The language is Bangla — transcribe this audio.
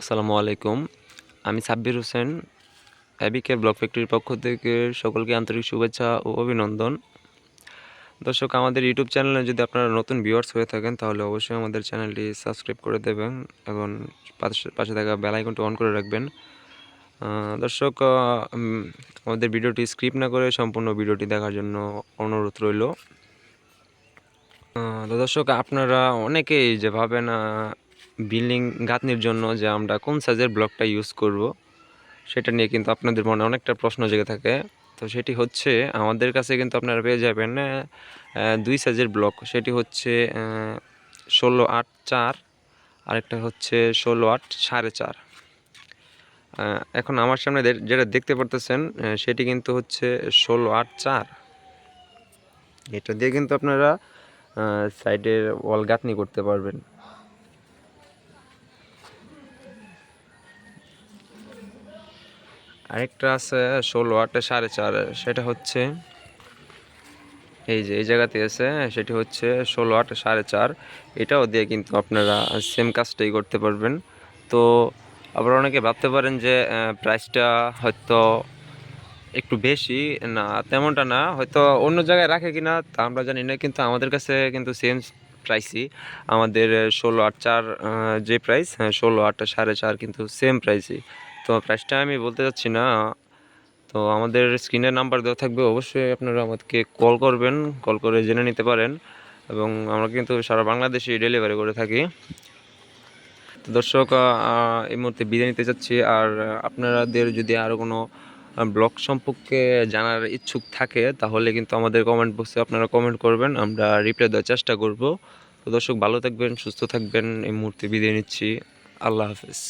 আসসালামু আলাইকুম। আমি সাব্বির হোসেন, অ্যাবিকে ব্লক ফ্যাক্টরির পক্ষ থেকে সকলকে আন্তরিক শুভেচ্ছা ও অভিনন্দন। দর্শক, আমাদের ইউটিউব চ্যানেলে যদি আপনারা নতুন ভিউয়ার্স হয়ে থাকেন, তাহলে অবশ্যই আমাদের চ্যানেলটি সাবস্ক্রাইব করে দেবেন এবং পাশে থাকা বেল আইকনটি অন করে রাখবেন। দর্শক আমাদের ভিডিওটি স্ক্রিপ্ট না করে সম্পূর্ণ ভিডিওটি দেখার জন্য অনুরোধ রইল। দর্শক, আপনারা অনেকেই যে ভাবেন বিল্ডিং গাঁথনির জন্য যে আমরা কোন সাইজের ব্লকটা ইউজ করব, সেটা নিয়ে কিন্তু আপনাদের মনে অনেকটা প্রশ্ন জেগে থাকে। তো সেটি হচ্ছে, আমাদের কাছে কিন্তু আপনারা পেয়ে যাবেন দুই সাইজের ব্লক সেটি হচ্ছে ষোলো আট চার, আরেকটা হচ্ছে ষোলো আট সাড়ে চার। এখন আমার সামনে যেটা দেখতে পারতেছেন সেটি কিন্তু হচ্ছে ষোলো আট চার। এটা দিয়ে কিন্তু আপনারা সাইডের ওয়াল গাঁথনি করতে পারবেন। আরেকটা আছে ষোলো আটটা সাড়ে চার, সেটা হচ্ছে এই যে, এই জায়গাতে আছে, সেটি হচ্ছে ষোলো আট সাড়ে চার। এটাও দিয়ে কিন্তু আপনারা সেম কাজটাই করতে পারবেন। তো আবার অনেকে ভাবতে পারেন যে প্রাইসটা হয়তো একটু বেশি, না, তেমনটা না। হয়তো অন্য জায়গায় রাখে কি না তা আমরা জানি না, কিন্তু আমাদের কাছে কিন্তু সেম প্রাইসই আমাদের ষোলো আট চার যে প্রাইস হ্যাঁ ষোলো আটটা সাড়ে চার কিন্তু সেম প্রাইসই তো প্রাইসটা আমি বলতে চাচ্ছি না। তো আমাদের স্ক্রিনের নাম্বার দেওয়া থাকবে, অবশ্যই আপনারা আমাদেরকে কল করবেন কল করে জেনে নিতে পারেন এবং আমরা কিন্তু সারা বাংলাদেশে ডেলিভারি করে থাকি। তো দর্শক এই মুহূর্তে বিদায় নিতে চাচ্ছি। আর আপনাদের যদি আরও কোনো ব্লগ সম্পর্কে জানার ইচ্ছুক থাকে, তাহলে কিন্তু আমাদের কমেন্ট বক্সে আপনারা কমেন্ট করবেন, আমরা রিপ্লাই দেওয়ার চেষ্টা করব। তো দর্শক, ভালো থাকবেন, সুস্থ থাকবেন। এই মুহূর্তে বিদায় নিচ্ছি। আল্লাহ হাফেজ।